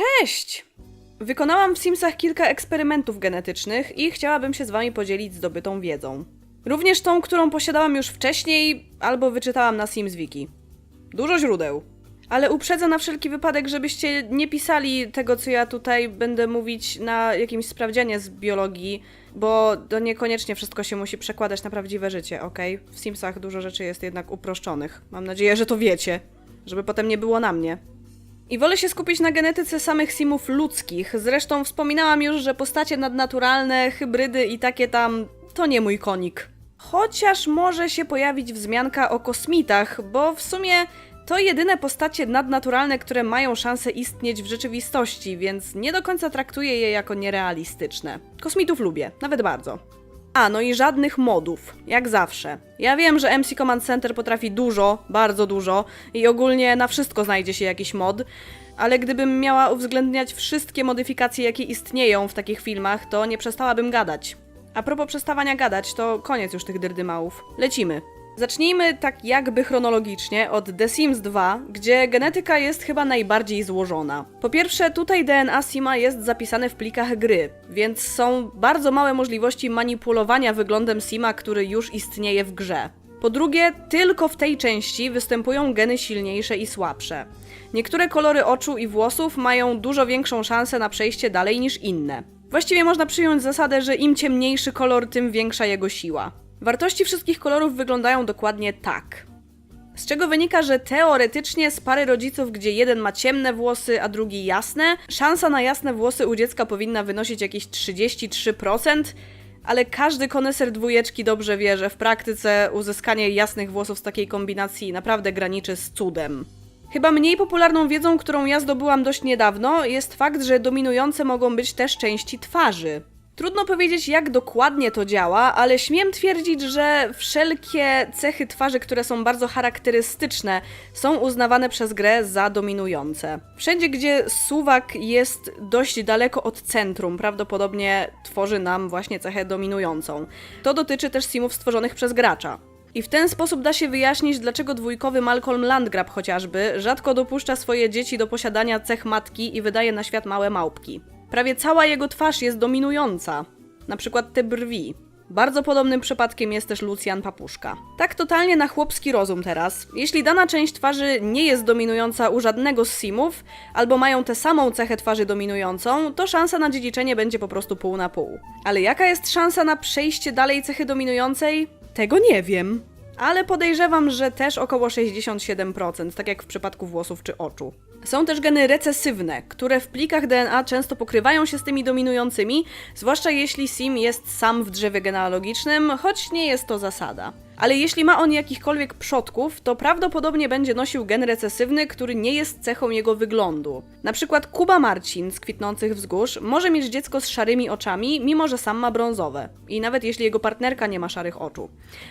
Cześć! Wykonałam w Simsach kilka eksperymentów genetycznych i chciałabym się z Wami podzielić zdobytą wiedzą. Również tą, którą posiadałam już wcześniej albo wyczytałam na Sims Wiki. Dużo źródeł. Ale uprzedzę na wszelki wypadek, żebyście nie pisali tego, co ja tutaj będę mówić na jakimś sprawdzianie z biologii, bo to niekoniecznie wszystko się musi przekładać na prawdziwe życie, ok? W Simsach dużo rzeczy jest jednak uproszczonych. Mam nadzieję, że to wiecie, żeby potem nie było na mnie. I wolę się skupić na genetyce samych simów ludzkich. Zresztą wspominałam już, że postacie nadnaturalne, hybrydy i takie tam to nie mój konik. Chociaż może się pojawić wzmianka o kosmitach, bo w sumie to jedyne postacie nadnaturalne, które mają szansę istnieć w rzeczywistości, więc nie do końca traktuję je jako nierealistyczne. Kosmitów lubię, nawet bardzo. A, no i żadnych modów, jak zawsze. Ja wiem, że MC Command Center potrafi dużo, bardzo dużo i ogólnie na wszystko znajdzie się jakiś mod, ale gdybym miała uwzględniać wszystkie modyfikacje, jakie istnieją w takich filmach, to nie przestałabym gadać. A propos przestawania gadać, to koniec już tych dyrdymałów. Lecimy. Zacznijmy tak jakby chronologicznie od The Sims 2, gdzie genetyka jest chyba najbardziej złożona. Po pierwsze, tutaj DNA Sima jest zapisane w plikach gry, więc są bardzo małe możliwości manipulowania wyglądem Sima, który już istnieje w grze. Po drugie, tylko w tej części występują geny silniejsze i słabsze. Niektóre kolory oczu i włosów mają dużo większą szansę na przejście dalej niż inne. Właściwie można przyjąć zasadę, że im ciemniejszy kolor, tym większa jego siła. Wartości wszystkich kolorów wyglądają dokładnie tak. Z czego wynika, że teoretycznie z pary rodziców, gdzie jeden ma ciemne włosy, a drugi jasne, szansa na jasne włosy u dziecka powinna wynosić jakieś 33%, ale każdy koneser dwójeczki dobrze wie, że w praktyce uzyskanie jasnych włosów z takiej kombinacji naprawdę graniczy z cudem. Chyba mniej popularną wiedzą, którą ja zdobyłam dość niedawno, jest fakt, że dominujące mogą być też części twarzy. Trudno powiedzieć, jak dokładnie to działa, ale śmiem twierdzić, że wszelkie cechy twarzy, które są bardzo charakterystyczne, są uznawane przez grę za dominujące. Wszędzie, gdzie suwak jest dość daleko od centrum, prawdopodobnie tworzy nam właśnie cechę dominującą. To dotyczy też simów stworzonych przez gracza. I w ten sposób da się wyjaśnić, dlaczego dwójkowy Malcolm Landgrab chociażby rzadko dopuszcza swoje dzieci do posiadania cech matki i wydaje na świat małe małpki. Prawie cała jego twarz jest dominująca. Na przykład te brwi. Bardzo podobnym przypadkiem jest też Lucjan Papuszka. Tak totalnie na chłopski rozum teraz. Jeśli dana część twarzy nie jest dominująca u żadnego z simów, albo mają tę samą cechę twarzy dominującą, to szansa na dziedziczenie będzie po prostu pół na pół. Ale jaka jest szansa na przejście dalej cechy dominującej? Tego nie wiem. Ale podejrzewam, że też około 67%, tak jak w przypadku włosów czy oczu. Są też geny recesywne, które w plikach DNA często pokrywają się z tymi dominującymi, zwłaszcza jeśli sim jest sam w drzewie genealogicznym, choć nie jest to zasada. Ale jeśli ma on jakichkolwiek przodków, to prawdopodobnie będzie nosił gen recesywny, który nie jest cechą jego wyglądu. Na przykład Kuba Marcin z Kwitnących Wzgórz może mieć dziecko z szarymi oczami, mimo że sam ma brązowe. I nawet jeśli jego partnerka nie ma szarych oczu.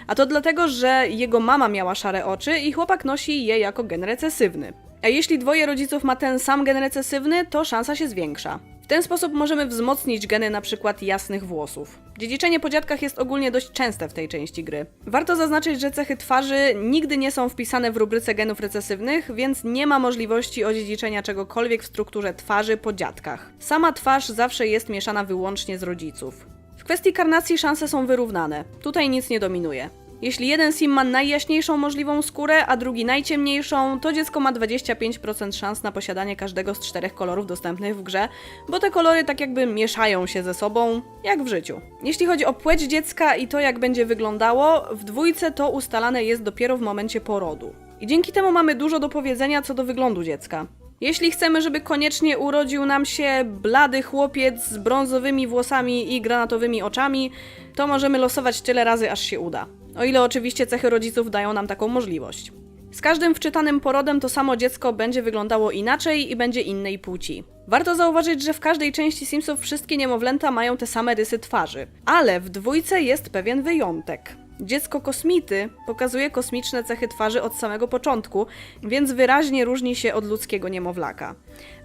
A to dlatego, że jego mama miała szare oczy i chłopak nosi je jako gen recesywny. A jeśli dwoje rodziców ma ten sam gen recesywny, to szansa się zwiększa. W ten sposób możemy wzmocnić geny przykład jasnych włosów. Dziedziczenie po dziadkach jest ogólnie dość częste w tej części gry. Warto zaznaczyć, że cechy twarzy nigdy nie są wpisane w rubryce genów recesywnych, więc nie ma możliwości odziedziczenia czegokolwiek w strukturze twarzy po dziadkach. Sama twarz zawsze jest mieszana wyłącznie z rodziców. W kwestii karnacji szanse są wyrównane. Tutaj nic nie dominuje. Jeśli jeden sim ma najjaśniejszą możliwą skórę, a drugi najciemniejszą, to dziecko ma 25% szans na posiadanie każdego z czterech kolorów dostępnych w grze, bo te kolory tak jakby mieszają się ze sobą, jak w życiu. Jeśli chodzi o płeć dziecka i to, jak będzie wyglądało, w dwójce to ustalane jest dopiero w momencie porodu. I dzięki temu mamy dużo do powiedzenia co do wyglądu dziecka. Jeśli chcemy, żeby koniecznie urodził nam się blady chłopiec z brązowymi włosami i granatowymi oczami, to możemy losować tyle razy, aż się uda. O ile oczywiście cechy rodziców dają nam taką możliwość. Z każdym wczytanym porodem to samo dziecko będzie wyglądało inaczej i będzie innej płci. Warto zauważyć, że w każdej części Simsów wszystkie niemowlęta mają te same rysy twarzy, ale w dwójce jest pewien wyjątek. Dziecko kosmity pokazuje kosmiczne cechy twarzy od samego początku, więc wyraźnie różni się od ludzkiego niemowlaka.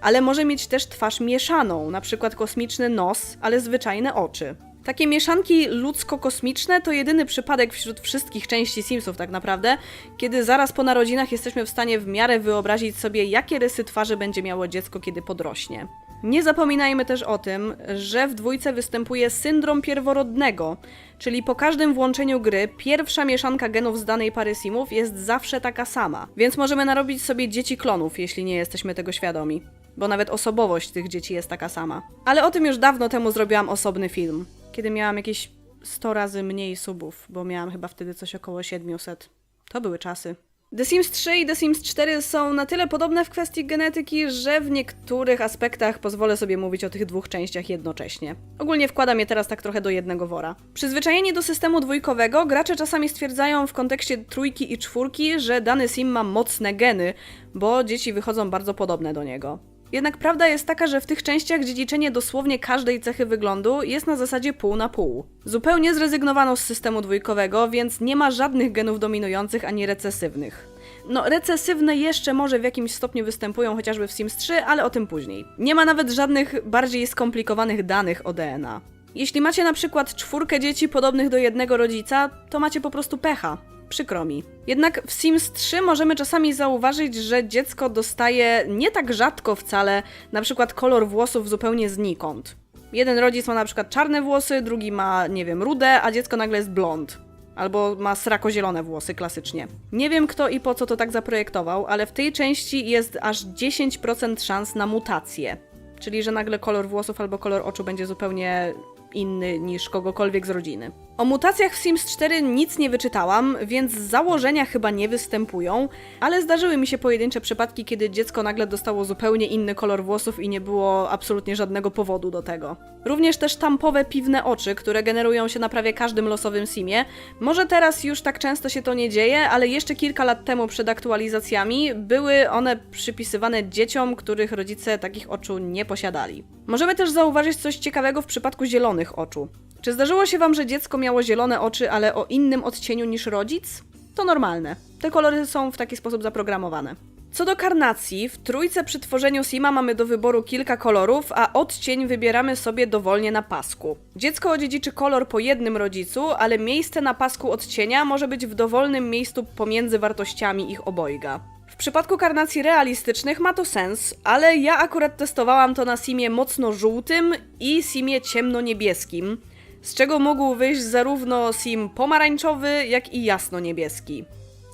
Ale może mieć też twarz mieszaną, na przykład kosmiczny nos, ale zwyczajne oczy. Takie mieszanki ludzko-kosmiczne to jedyny przypadek wśród wszystkich części Simsów tak naprawdę, kiedy zaraz po narodzinach jesteśmy w stanie w miarę wyobrazić sobie, jakie rysy twarzy będzie miało dziecko, kiedy podrośnie. Nie zapominajmy też o tym, że w dwójce występuje syndrom pierworodnego, czyli po każdym włączeniu gry pierwsza mieszanka genów z danej pary simów jest zawsze taka sama, więc możemy narobić sobie dzieci klonów, jeśli nie jesteśmy tego świadomi, bo nawet osobowość tych dzieci jest taka sama. Ale o tym już dawno temu zrobiłam osobny film, kiedy miałam jakieś 100 razy mniej subów, bo miałam chyba wtedy coś około 700. To były czasy. The Sims 3 i The Sims 4 są na tyle podobne w kwestii genetyki, że w niektórych aspektach pozwolę sobie mówić o tych dwóch częściach jednocześnie. Ogólnie wkładam je teraz tak trochę do jednego wora. Przyzwyczajeni do systemu dwójkowego, gracze czasami stwierdzają w kontekście trójki i czwórki, że dany sim ma mocne geny, bo dzieci wychodzą bardzo podobne do niego. Jednak prawda jest taka, że w tych częściach dziedziczenie dosłownie każdej cechy wyglądu jest na zasadzie pół na pół. Zupełnie zrezygnowano z systemu dwójkowego, więc nie ma żadnych genów dominujących ani recesywnych. No, recesywne jeszcze może w jakimś stopniu występują chociażby w Sims 3, ale o tym później. Nie ma nawet żadnych bardziej skomplikowanych danych o DNA. Jeśli macie na przykład czwórkę dzieci podobnych do jednego rodzica, to macie po prostu pecha. Przykro mi. Jednak w Sims 3 możemy czasami zauważyć, że dziecko dostaje nie tak rzadko wcale na przykład kolor włosów zupełnie znikąd. Jeden rodzic ma na przykład czarne włosy, drugi ma, nie wiem, rude, a dziecko nagle jest blond. Albo ma srakozielone włosy klasycznie. Nie wiem kto i po co to tak zaprojektował, ale w tej części jest aż 10% szans na mutację. Czyli, że nagle kolor włosów albo kolor oczu będzie zupełnie inny niż kogokolwiek z rodziny. O mutacjach w Sims 4 nic nie wyczytałam, więc założenia chyba nie występują, ale zdarzyły mi się pojedyncze przypadki, kiedy dziecko nagle dostało zupełnie inny kolor włosów i nie było absolutnie żadnego powodu do tego. Również też tampowe piwne oczy, które generują się na prawie każdym losowym simie. Może teraz już tak często się to nie dzieje, ale jeszcze kilka lat temu przed aktualizacjami były one przypisywane dzieciom, których rodzice takich oczu nie posiadali. Możemy też zauważyć coś ciekawego w przypadku zielonych oczu. Czy zdarzyło się Wam, że dziecko miało zielone oczy, ale o innym odcieniu niż rodzic? To normalne. Te kolory są w taki sposób zaprogramowane. Co do karnacji, w trójce przy tworzeniu Sima mamy do wyboru kilka kolorów, a odcień wybieramy sobie dowolnie na pasku. Dziecko odziedziczy kolor po jednym rodzicu, ale miejsce na pasku odcienia może być w dowolnym miejscu pomiędzy wartościami ich obojga. W przypadku karnacji realistycznych ma to sens, ale ja akurat testowałam to na simie mocno żółtym i simie ciemno-niebieskim, z czego mógł wyjść zarówno sim pomarańczowy, jak i jasno-niebieski.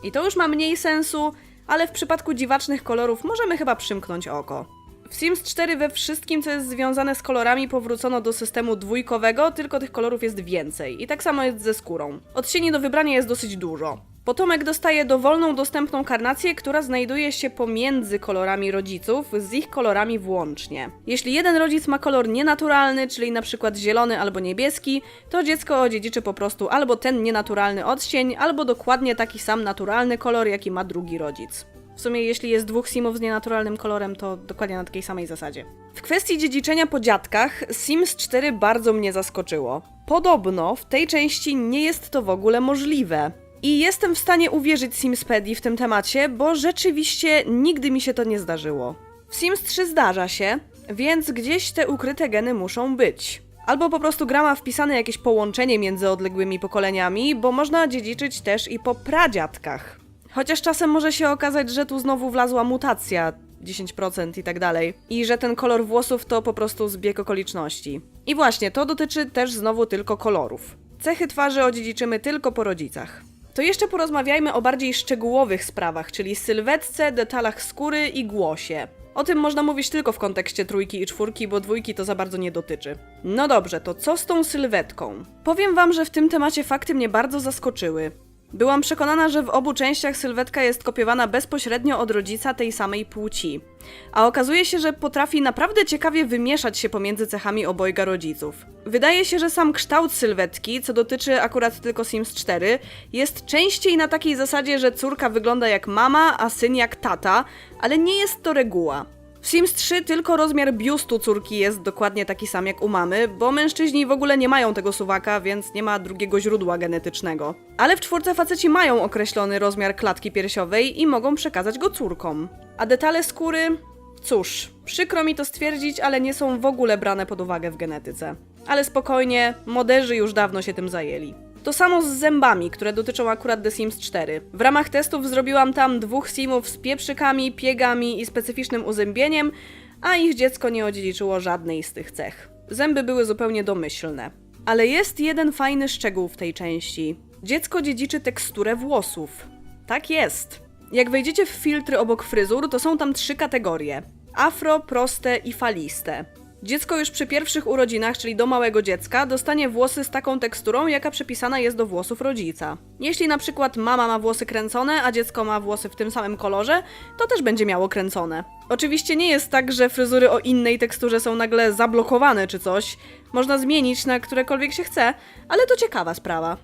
I to już ma mniej sensu, ale w przypadku dziwacznych kolorów możemy chyba przymknąć oko. W Sims 4 we wszystkim, co jest związane z kolorami, powrócono do systemu dwójkowego, tylko tych kolorów jest więcej. I tak samo jest ze skórą. Odcieni do wybrania jest dosyć dużo. Potomek dostaje dowolną dostępną karnację, która znajduje się pomiędzy kolorami rodziców, z ich kolorami włącznie. Jeśli jeden rodzic ma kolor nienaturalny, czyli przykład zielony albo niebieski, to dziecko odziedziczy po prostu albo ten nienaturalny odcień, albo dokładnie taki sam naturalny kolor, jaki ma drugi rodzic. W sumie, jeśli jest dwóch simów z nienaturalnym kolorem, to dokładnie na takiej samej zasadzie. W kwestii dziedziczenia po dziadkach, Sims 4 bardzo mnie zaskoczyło. Podobno w tej części nie jest to w ogóle możliwe. I jestem w stanie uwierzyć Simspedii w tym temacie, bo rzeczywiście nigdy mi się to nie zdarzyło. W Sims 3 zdarza się, więc gdzieś te ukryte geny muszą być. Albo po prostu gra ma wpisane jakieś połączenie między odległymi pokoleniami, bo można dziedziczyć też i po pradziadkach. Chociaż czasem może się okazać, że tu znowu wlazła mutacja, 10% i tak dalej, i że ten kolor włosów to po prostu zbieg okoliczności. I właśnie, to dotyczy też znowu tylko kolorów. Cechy twarzy odziedziczymy tylko po rodzicach. To jeszcze porozmawiajmy o bardziej szczegółowych sprawach, czyli sylwetce, detalach skóry i głosie. O tym można mówić tylko w kontekście trójki i czwórki, bo dwójki to za bardzo nie dotyczy. No dobrze, to co z tą sylwetką? Powiem wam, że w tym temacie fakty mnie bardzo zaskoczyły. Byłam przekonana, że w obu częściach sylwetka jest kopiowana bezpośrednio od rodzica tej samej płci. A okazuje się, że potrafi naprawdę ciekawie wymieszać się pomiędzy cechami obojga rodziców. Wydaje się, że sam kształt sylwetki, co dotyczy akurat tylko Sims 4, jest częściej na takiej zasadzie, że córka wygląda jak mama, a syn jak tata, ale nie jest to reguła. W Sims 3 tylko rozmiar biustu córki jest dokładnie taki sam jak u mamy, bo mężczyźni w ogóle nie mają tego suwaka, więc nie ma drugiego źródła genetycznego. Ale w czwórce faceci mają określony rozmiar klatki piersiowej i mogą przekazać go córkom. A detale skóry Cóż, przykro mi to stwierdzić, ale nie są w ogóle brane pod uwagę w genetyce. Ale spokojnie, moderzy już dawno się tym zajęli. To samo z zębami, które dotyczą akurat The Sims 4. W ramach testów zrobiłam tam dwóch simów z pieprzykami, piegami i specyficznym uzębieniem, a ich dziecko nie odziedziczyło żadnej z tych cech. Zęby były zupełnie domyślne. Ale jest jeden fajny szczegół w tej części. Dziecko dziedziczy teksturę włosów. Tak jest. Jak wejdziecie w filtry obok fryzur, to są tam trzy kategorie: afro, proste i faliste. Dziecko już przy pierwszych urodzinach, czyli do małego dziecka, dostanie włosy z taką teksturą, jaka przepisana jest do włosów rodzica. Jeśli na przykład mama ma włosy kręcone, a dziecko ma włosy w tym samym kolorze, to też będzie miało kręcone. Oczywiście nie jest tak, że fryzury o innej teksturze są nagle zablokowane czy coś. Można zmienić na którekolwiek się chce, ale to ciekawa sprawa.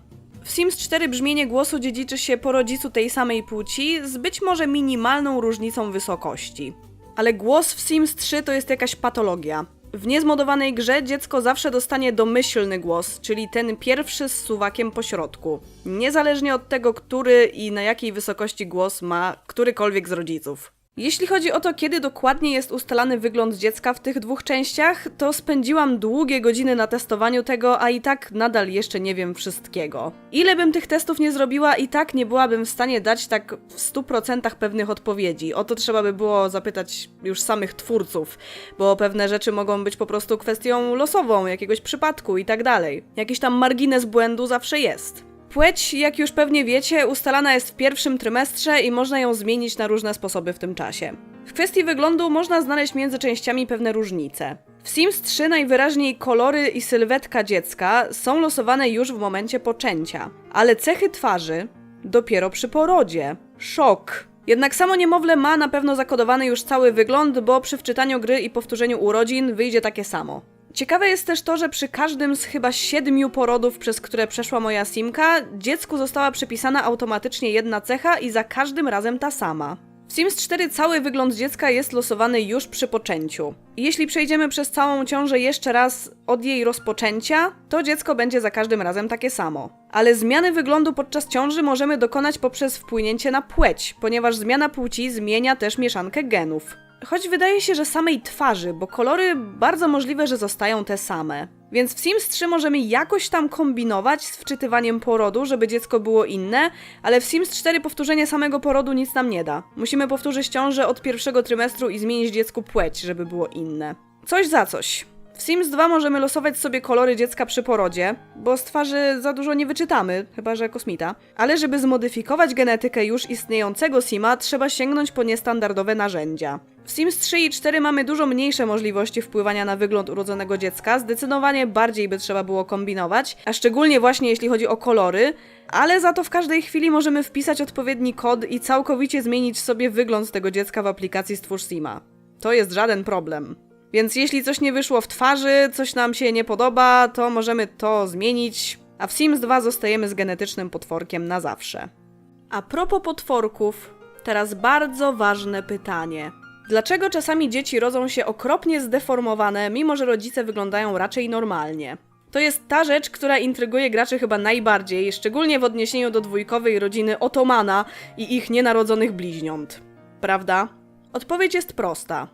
W Sims 4 brzmienie głosu dziedziczy się po rodzicu tej samej płci z być może minimalną różnicą wysokości. Ale głos w Sims 3 to jest jakaś patologia. W niezmodowanej grze dziecko zawsze dostanie domyślny głos, czyli ten pierwszy z suwakiem po środku. Niezależnie od tego, który i na jakiej wysokości głos ma którykolwiek z rodziców. Jeśli chodzi o to, kiedy dokładnie jest ustalany wygląd dziecka w tych dwóch częściach, to spędziłam długie godziny na testowaniu tego, a i tak nadal jeszcze nie wiem wszystkiego. Ile bym tych testów nie zrobiła, i tak nie byłabym w stanie dać tak w 100% pewnych odpowiedzi. O to trzeba by było zapytać już samych twórców, bo pewne rzeczy mogą być po prostu kwestią losową, jakiegoś przypadku i tak dalej. Jakiś tam margines błędu zawsze jest. Płeć, jak już pewnie wiecie, ustalana jest w pierwszym trymestrze i można ją zmienić na różne sposoby w tym czasie. W kwestii wyglądu można znaleźć między częściami pewne różnice. W Sims 3 najwyraźniej kolory i sylwetka dziecka są losowane już w momencie poczęcia, ale cechy twarzy dopiero przy porodzie. Szok! Jednak samo niemowlę ma na pewno zakodowany już cały wygląd, bo przy wczytaniu gry i powtórzeniu urodzin wyjdzie takie samo. Ciekawe jest też to, że przy każdym z chyba siedmiu porodów, przez które przeszła moja simka, dziecku została przypisana automatycznie jedna cecha i za każdym razem ta sama. W Sims 4 cały wygląd dziecka jest losowany już przy poczęciu. Jeśli przejdziemy przez całą ciążę jeszcze raz od jej rozpoczęcia, to dziecko będzie za każdym razem takie samo. Ale zmiany wyglądu podczas ciąży możemy dokonać poprzez wpłynięcie na płeć, ponieważ zmiana płci zmienia też mieszankę genów. Choć wydaje się, że samej twarzy, bo kolory bardzo możliwe, że zostają te same. Więc w Sims 3 możemy jakoś tam kombinować z wczytywaniem porodu, żeby dziecko było inne, ale w Sims 4 powtórzenie samego porodu nic nam nie da. Musimy powtórzyć ciążę od pierwszego trymestru i zmienić dziecku płeć, żeby było inne. Coś za coś. W Sims 2 możemy losować sobie kolory dziecka przy porodzie, bo z twarzy za dużo nie wyczytamy, chyba że kosmita. Ale żeby zmodyfikować genetykę już istniejącego Sima, trzeba sięgnąć po niestandardowe narzędzia. W Sims 3 i 4 mamy dużo mniejsze możliwości wpływania na wygląd urodzonego dziecka, zdecydowanie bardziej by trzeba było kombinować, a szczególnie właśnie jeśli chodzi o kolory, ale za to w każdej chwili możemy wpisać odpowiedni kod i całkowicie zmienić sobie wygląd tego dziecka w aplikacji Stwórz Sima. To jest żaden problem. Więc jeśli coś nie wyszło w twarzy, coś nam się nie podoba, to możemy to zmienić, a w Sims 2 zostajemy z genetycznym potworkiem na zawsze. A propos potworków, teraz bardzo ważne pytanie. Dlaczego czasami dzieci rodzą się okropnie zdeformowane, mimo że rodzice wyglądają raczej normalnie? To jest ta rzecz, która intryguje graczy chyba najbardziej, szczególnie w odniesieniu do dwójkowej rodziny Otomana i ich nienarodzonych bliźniąt. Prawda? Odpowiedź jest prosta.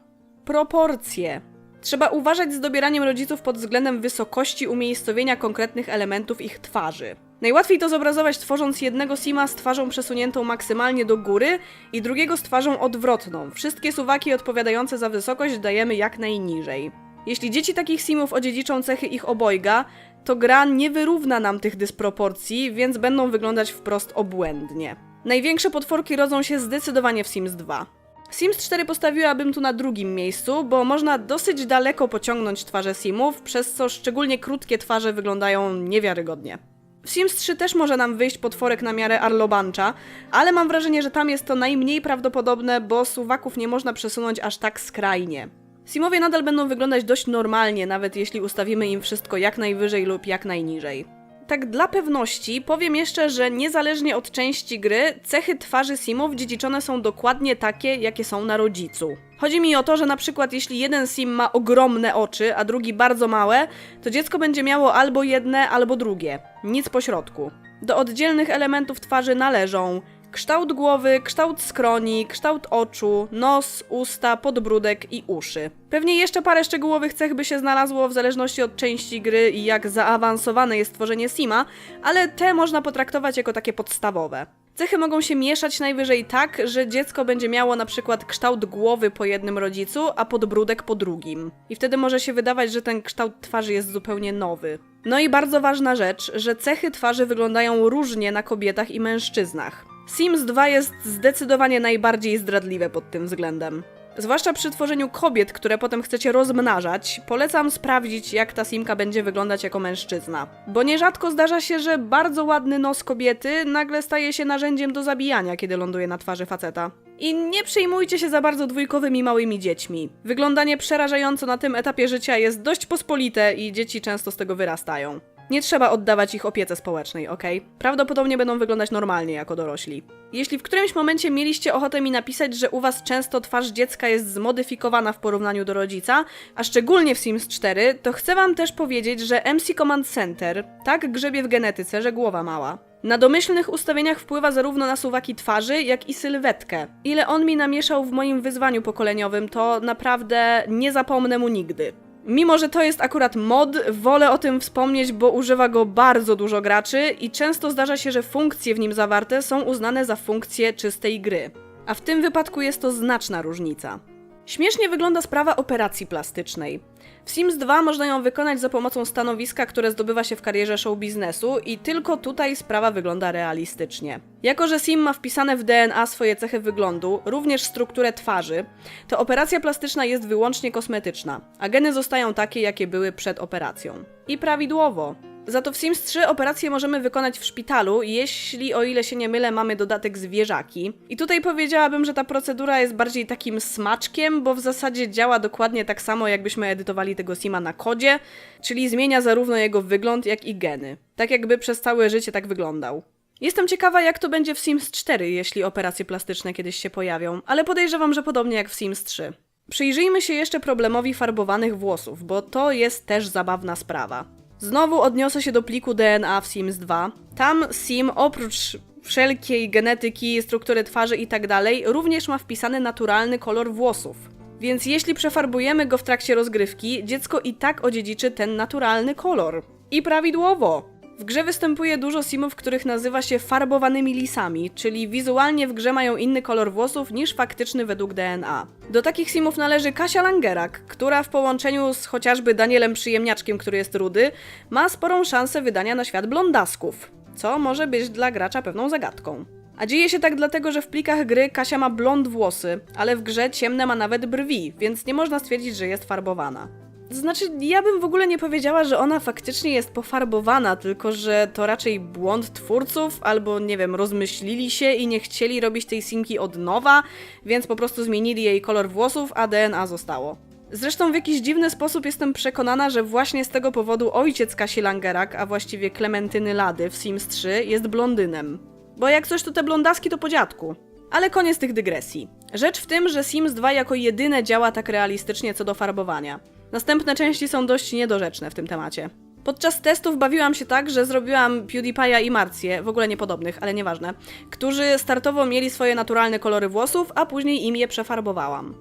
Proporcje. Trzeba uważać z dobieraniem rodziców pod względem wysokości umiejscowienia konkretnych elementów ich twarzy. Najłatwiej to zobrazować tworząc jednego sima z twarzą przesuniętą maksymalnie do góry i drugiego z twarzą odwrotną. Wszystkie suwaki odpowiadające za wysokość dajemy jak najniżej. Jeśli dzieci takich simów odziedziczą cechy ich obojga, to gra nie wyrówna nam tych dysproporcji, więc będą wyglądać wprost obłędnie. Największe potworki rodzą się zdecydowanie w Sims 2. Sims 4 postawiłabym tu na drugim miejscu, bo można dosyć daleko pociągnąć twarze Simów, przez co szczególnie krótkie twarze wyglądają niewiarygodnie. W Sims 3 też może nam wyjść potworek na miarę Arlobancha, ale mam wrażenie, że tam jest to najmniej prawdopodobne, bo suwaków nie można przesunąć aż tak skrajnie. Simowie nadal będą wyglądać dość normalnie, nawet jeśli ustawimy im wszystko jak najwyżej lub jak najniżej. Tak dla pewności powiem jeszcze, że niezależnie od części gry, cechy twarzy simów dziedziczone są dokładnie takie, jakie są na rodzicu. Chodzi mi o to, że na przykład jeśli jeden sim ma ogromne oczy, a drugi bardzo małe, to dziecko będzie miało albo jedne, albo drugie. Nic pośrodku. Do oddzielnych elementów twarzy należą Kształt głowy, kształt skroni, kształt oczu, nos, usta, podbródek i uszy. Pewnie jeszcze parę szczegółowych cech by się znalazło w zależności od części gry i jak zaawansowane jest tworzenie Sima, ale te można potraktować jako takie podstawowe. Cechy mogą się mieszać najwyżej tak, że dziecko będzie miało na przykład kształt głowy po jednym rodzicu, a podbródek po drugim. I wtedy może się wydawać, że ten kształt twarzy jest zupełnie nowy. No i bardzo ważna rzecz, że cechy twarzy wyglądają różnie na kobietach i mężczyznach. Sims 2 jest zdecydowanie najbardziej zdradliwe pod tym względem. Zwłaszcza przy tworzeniu kobiet, które potem chcecie rozmnażać, polecam sprawdzić, jak ta simka będzie wyglądać jako mężczyzna. Bo nierzadko zdarza się, że bardzo ładny nos kobiety nagle staje się narzędziem do zabijania, kiedy ląduje na twarzy faceta. I nie przejmujcie się za bardzo dwójkowymi małymi dziećmi. Wyglądanie przerażająco na tym etapie życia jest dość pospolite i dzieci często z tego wyrastają. Nie trzeba oddawać ich opiece społecznej, ok? Prawdopodobnie będą wyglądać normalnie jako dorośli. Jeśli w którymś momencie mieliście ochotę mi napisać, że u was często twarz dziecka jest zmodyfikowana w porównaniu do rodzica, a szczególnie w Sims 4, to chcę wam też powiedzieć, że MC Command Center tak grzebie w genetyce, że głowa mała. Na domyślnych ustawieniach wpływa zarówno na suwaki twarzy, jak i sylwetkę. Ile on mi namieszał w moim wyzwaniu pokoleniowym, to naprawdę nie zapomnę mu nigdy. Mimo, że to jest akurat mod, wolę o tym wspomnieć, bo używa go bardzo dużo graczy i często zdarza się, że funkcje w nim zawarte są uznane za funkcje czystej gry. A w tym wypadku jest to znaczna różnica. Śmiesznie wygląda sprawa operacji plastycznej. W Sims 2 można ją wykonać za pomocą stanowiska, które zdobywa się w karierze show biznesu i tylko tutaj sprawa wygląda realistycznie. Jako, że Sim ma wpisane w DNA swoje cechy wyglądu, również strukturę twarzy, to operacja plastyczna jest wyłącznie kosmetyczna, a geny zostają takie, jakie były przed operacją. I prawidłowo. Za to w Sims 3 operację możemy wykonać w szpitalu, jeśli o ile się nie mylę, mamy dodatek zwierzaki. I tutaj powiedziałabym, że ta procedura jest bardziej takim smaczkiem, bo w zasadzie działa dokładnie tak samo, jakbyśmy edytowali tego Sima na kodzie, czyli zmienia zarówno jego wygląd, jak i geny. Tak jakby przez całe życie tak wyglądał. Jestem ciekawa, jak to będzie w Sims 4, jeśli operacje plastyczne kiedyś się pojawią, ale podejrzewam, że podobnie jak w Sims 3. Przyjrzyjmy się jeszcze problemowi farbowanych włosów, bo to jest też zabawna sprawa. Znowu odniosę się do pliku DNA w Sims 2. Tam Sim oprócz wszelkiej genetyki, struktury twarzy itd. również ma wpisany naturalny kolor włosów. Więc jeśli przefarbujemy go w trakcie rozgrywki, dziecko i tak odziedziczy ten naturalny kolor. I prawidłowo! W grze występuje dużo simów, których nazywa się farbowanymi lisami, czyli wizualnie w grze mają inny kolor włosów niż faktyczny według DNA. Do takich simów należy Kasia Langerak, która w połączeniu z chociażby Danielem Przyjemniaczkiem, który jest rudy, ma sporą szansę wydania na świat blondasków, co może być dla gracza pewną zagadką. A dzieje się tak dlatego, że w plikach gry Kasia ma blond włosy, ale w grze ciemne ma nawet brwi, więc nie można stwierdzić, że jest farbowana. Znaczy, ja bym w ogóle nie powiedziała, że ona faktycznie jest pofarbowana, tylko że to raczej błąd twórców, albo nie wiem, rozmyślili się i nie chcieli robić tej simki od nowa, więc po prostu zmienili jej kolor włosów, a DNA zostało. Zresztą w jakiś dziwny sposób jestem przekonana, że właśnie z tego powodu ojciec Kasi Langerak, a właściwie Klementyny Lady w Sims 3 jest blondynem. Bo jak coś to te blondaski to po dziadku. Ale koniec tych dygresji. Rzecz w tym, że Sims 2 jako jedyne działa tak realistycznie co do farbowania. Następne części są dość niedorzeczne w tym temacie. Podczas testów bawiłam się tak, że zrobiłam PewDiePie'a i Marcję, w ogóle niepodobnych, ale nieważne, którzy startowo mieli swoje naturalne kolory włosów, a później im je przefarbowałam.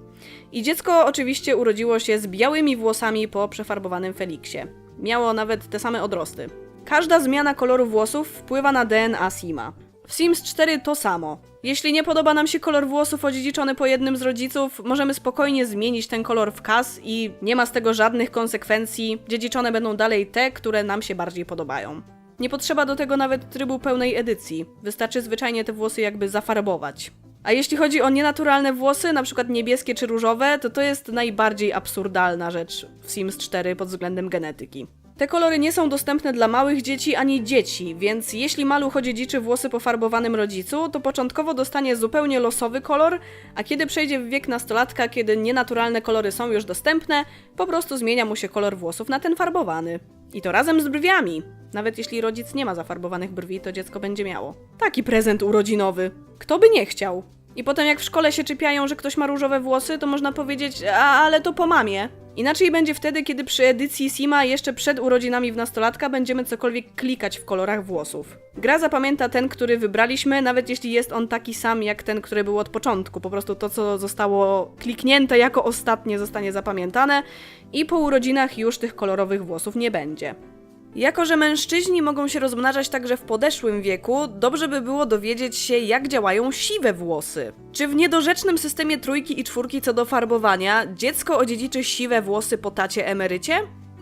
I dziecko oczywiście urodziło się z białymi włosami po przefarbowanym Feliksie. Miało nawet te same odrosty. Każda zmiana koloru włosów wpływa na DNA Sima. W Sims 4 to samo. Jeśli nie podoba nam się kolor włosów odziedziczony po jednym z rodziców, możemy spokojnie zmienić ten kolor w kas i nie ma z tego żadnych konsekwencji. Dziedziczone będą dalej te, które nam się bardziej podobają. Nie potrzeba do tego nawet trybu pełnej edycji. Wystarczy zwyczajnie te włosy jakby zafarbować. A jeśli chodzi o nienaturalne włosy, na przykład niebieskie czy różowe, to to jest najbardziej absurdalna rzecz w Sims 4 pod względem genetyki. Te kolory nie są dostępne dla małych dzieci ani dzieci, więc jeśli maluch odziedziczy włosy po farbowanym rodzicu, to początkowo dostanie zupełnie losowy kolor, a kiedy przejdzie w wiek nastolatka, kiedy nienaturalne kolory są już dostępne, po prostu zmienia mu się kolor włosów na ten farbowany. I to razem z brwiami. Nawet jeśli rodzic nie ma zafarbowanych brwi, to dziecko będzie miało. Taki prezent urodzinowy. Kto by nie chciał? I potem jak w szkole się czepiają, że ktoś ma różowe włosy, to można powiedzieć, a ale to po mamie. Inaczej będzie wtedy, kiedy przy edycji Sima jeszcze przed urodzinami w nastolatka będziemy cokolwiek klikać w kolorach włosów. Gra zapamięta ten, który wybraliśmy, nawet jeśli jest on taki sam jak ten, który był od początku. Po prostu to, co zostało kliknięte jako ostatnie, zostanie zapamiętane i po urodzinach już tych kolorowych włosów nie będzie. Jako, że mężczyźni mogą się rozmnażać także w podeszłym wieku, dobrze by było dowiedzieć się, jak działają siwe włosy. Czy w niedorzecznym systemie trójki i czwórki co do farbowania dziecko odziedziczy siwe włosy po tacie emerycie?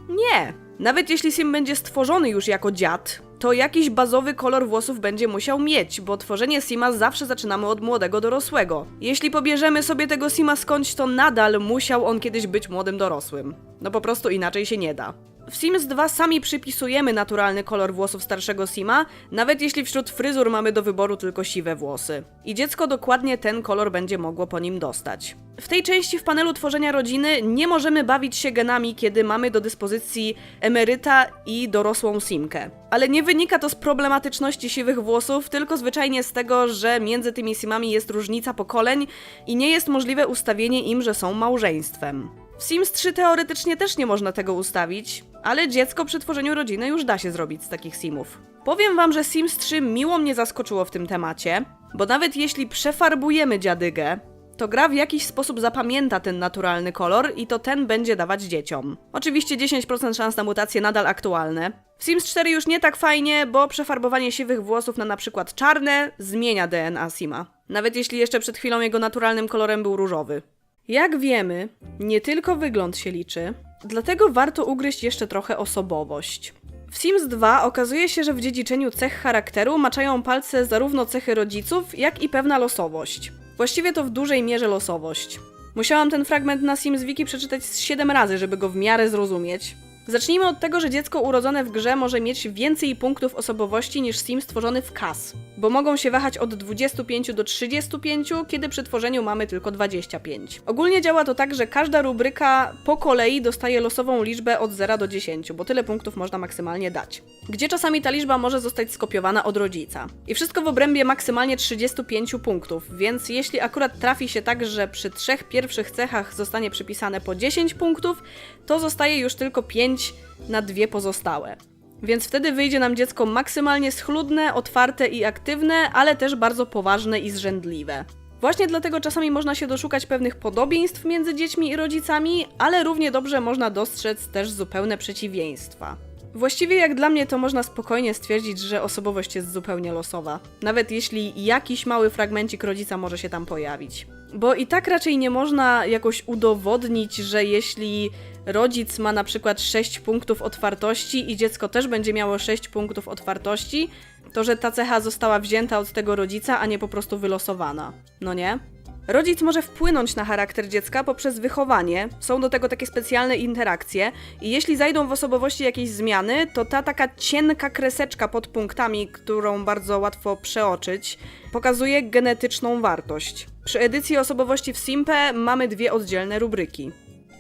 Nie. Nawet jeśli Sim będzie stworzony już jako dziad, to jakiś bazowy kolor włosów będzie musiał mieć, bo tworzenie Sima zawsze zaczynamy od młodego dorosłego. Jeśli pobierzemy sobie tego Sima skądś, to nadal musiał on kiedyś być młodym dorosłym. No po prostu inaczej się nie da. W Sims 2 sami przypisujemy naturalny kolor włosów starszego Sima, nawet jeśli wśród fryzur mamy do wyboru tylko siwe włosy. I dziecko dokładnie ten kolor będzie mogło po nim dostać. W tej części w panelu tworzenia rodziny nie możemy bawić się genami, kiedy mamy do dyspozycji emeryta i dorosłą Simkę. Ale nie wynika to z problematyczności siwych włosów, tylko zwyczajnie z tego, że między tymi Simami jest różnica pokoleń i nie jest możliwe ustawienie im, że są małżeństwem. W Sims 3 teoretycznie też nie można tego ustawić, ale dziecko przy tworzeniu rodziny już da się zrobić z takich simów. Powiem wam, że Sims 3 miło mnie zaskoczyło w tym temacie, bo nawet jeśli przefarbujemy dziadygę, to gra w jakiś sposób zapamięta ten naturalny kolor i to ten będzie dawać dzieciom. Oczywiście 10% szans na mutacje nadal aktualne. W Sims 4 już nie tak fajnie, bo przefarbowanie siwych włosów na przykład czarne zmienia DNA Sima. Nawet jeśli jeszcze przed chwilą jego naturalnym kolorem był różowy. Jak wiemy, nie tylko wygląd się liczy, dlatego warto ugryźć jeszcze trochę osobowość. W Sims 2 okazuje się, że w dziedziczeniu cech charakteru maczają palce zarówno cechy rodziców, jak i pewna losowość. Właściwie to w dużej mierze losowość. Musiałam ten fragment na Sims Wiki przeczytać z 7 razy, żeby go w miarę zrozumieć. Zacznijmy od tego, że dziecko urodzone w grze może mieć więcej punktów osobowości niż Sim stworzony w KAS, bo mogą się wahać od 25 do 35, kiedy przy tworzeniu mamy tylko 25. Ogólnie działa to tak, że każda rubryka po kolei dostaje losową liczbę od 0 do 10, bo tyle punktów można maksymalnie dać. Gdzie czasami ta liczba może zostać skopiowana od rodzica. I wszystko w obrębie maksymalnie 35 punktów, więc jeśli akurat trafi się tak, że przy trzech pierwszych cechach zostanie przypisane po 10 punktów, to zostaje już tylko 5 na dwie pozostałe. Więc wtedy wyjdzie nam dziecko maksymalnie schludne, otwarte i aktywne, ale też bardzo poważne i zrzędliwe. Właśnie dlatego czasami można się doszukać pewnych podobieństw między dziećmi i rodzicami, ale równie dobrze można dostrzec też zupełne przeciwieństwa. Właściwie jak dla mnie to można spokojnie stwierdzić, że osobowość jest zupełnie losowa, nawet jeśli jakiś mały fragmencik rodzica może się tam pojawić. Bo i tak raczej nie można jakoś udowodnić, że jeśli rodzic ma na przykład 6 punktów otwartości i dziecko też będzie miało 6 punktów otwartości, to że ta cecha została wzięta od tego rodzica, a nie po prostu wylosowana. No nie? Rodzic może wpłynąć na charakter dziecka poprzez wychowanie, są do tego takie specjalne interakcje i jeśli zajdą w osobowości jakieś zmiany, to ta taka cienka kreseczka pod punktami, którą bardzo łatwo przeoczyć, pokazuje genetyczną wartość. Przy edycji osobowości w Simpe mamy dwie oddzielne rubryki.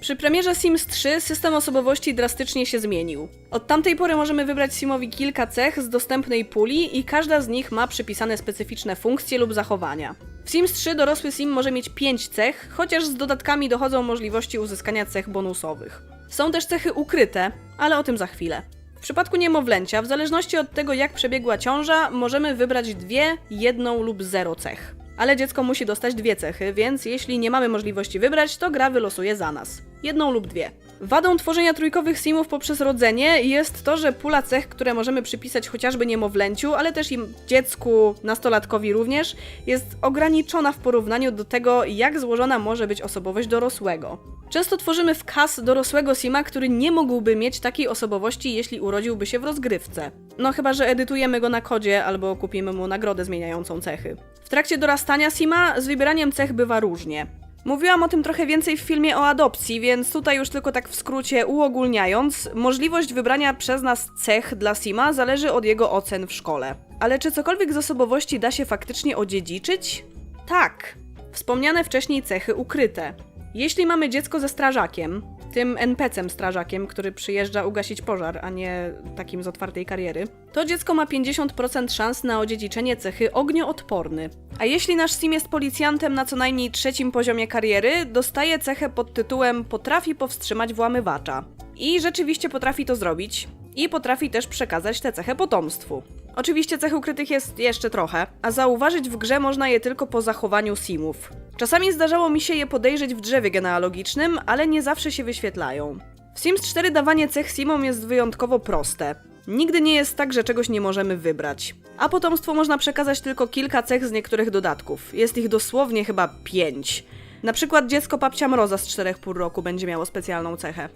Przy premierze Sims 3 system osobowości drastycznie się zmienił. Od tamtej pory możemy wybrać Simowi kilka cech z dostępnej puli i każda z nich ma przypisane specyficzne funkcje lub zachowania. W Sims 3 dorosły Sim może mieć 5 cech, chociaż z dodatkami dochodzą możliwości uzyskania cech bonusowych. Są też cechy ukryte, ale o tym za chwilę. W przypadku niemowlęcia, w zależności od tego jak przebiegła ciąża, możemy wybrać dwie, jedną lub zero cech. Ale dziecko musi dostać dwie cechy, więc jeśli nie mamy możliwości wybrać, to gra wylosuje za nas. Jedną lub dwie. Wadą tworzenia trójkowych simów poprzez rodzenie jest to, że pula cech, które możemy przypisać chociażby niemowlęciu, ale też i dziecku, nastolatkowi również, jest ograniczona w porównaniu do tego, jak złożona może być osobowość dorosłego. Często tworzymy w kas dorosłego sima, który nie mógłby mieć takiej osobowości, jeśli urodziłby się w rozgrywce. No chyba, że edytujemy go na kodzie albo kupimy mu nagrodę zmieniającą cechy. W trakcie dorastania sima z wybieraniem cech bywa różnie. Mówiłam o tym trochę więcej w filmie o adopcji, więc tutaj już tylko tak w skrócie uogólniając, możliwość wybrania przez nas cech dla Sima zależy od jego ocen w szkole. Ale czy cokolwiek z osobowości da się faktycznie odziedziczyć? Tak. Wspomniane wcześniej cechy ukryte. Jeśli mamy dziecko ze strażakiem, tym NPC-em strażakiem, który przyjeżdża ugasić pożar, a nie takim z otwartej kariery, to dziecko ma 50% szans na odziedziczenie cechy ognioodporny. A jeśli nasz sim jest policjantem na co najmniej trzecim poziomie kariery, dostaje cechę pod tytułem potrafi powstrzymać włamywacza. I rzeczywiście potrafi to zrobić. I potrafi też przekazać tę cechę potomstwu. Oczywiście cech ukrytych jest jeszcze trochę, a zauważyć w grze można je tylko po zachowaniu simów. Czasami zdarzało mi się je podejrzeć w drzewie genealogicznym, ale nie zawsze się wyświetlają. W Sims 4 dawanie cech simom jest wyjątkowo proste. Nigdy nie jest tak, że czegoś nie możemy wybrać. A potomstwu można przekazać tylko kilka cech z niektórych dodatków. Jest ich dosłownie chyba pięć. Na przykład dziecko babcia Mroza z 4,5 roku będzie miało specjalną cechę.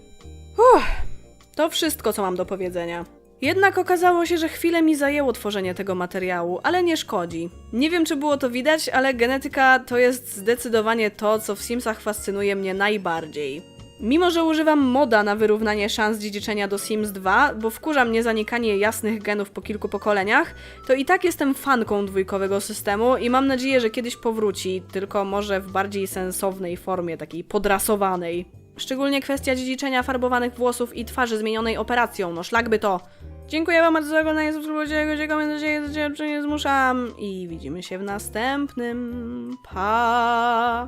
Uff, to wszystko, co mam do powiedzenia. Jednak okazało się, że chwilę mi zajęło tworzenie tego materiału, ale nie szkodzi. Nie wiem, czy było to widać, ale genetyka to jest zdecydowanie to, co w Simsach fascynuje mnie najbardziej. Mimo, że używam moda na wyrównanie szans dziedziczenia do Sims 2, bo wkurza mnie zanikanie jasnych genów po kilku pokoleniach, to i tak jestem fanką dwójkowego systemu i mam nadzieję, że kiedyś powróci, tylko może w bardziej sensownej formie, takiej podrasowanej. Szczególnie kwestia dziedziczenia farbowanych włosów i twarzy zmienionej operacją, no szlak by to. Dziękuję wam bardzo za oglądanie, subskrybujcie, komentujcie, nie zmuszam i widzimy się w następnym. Pa!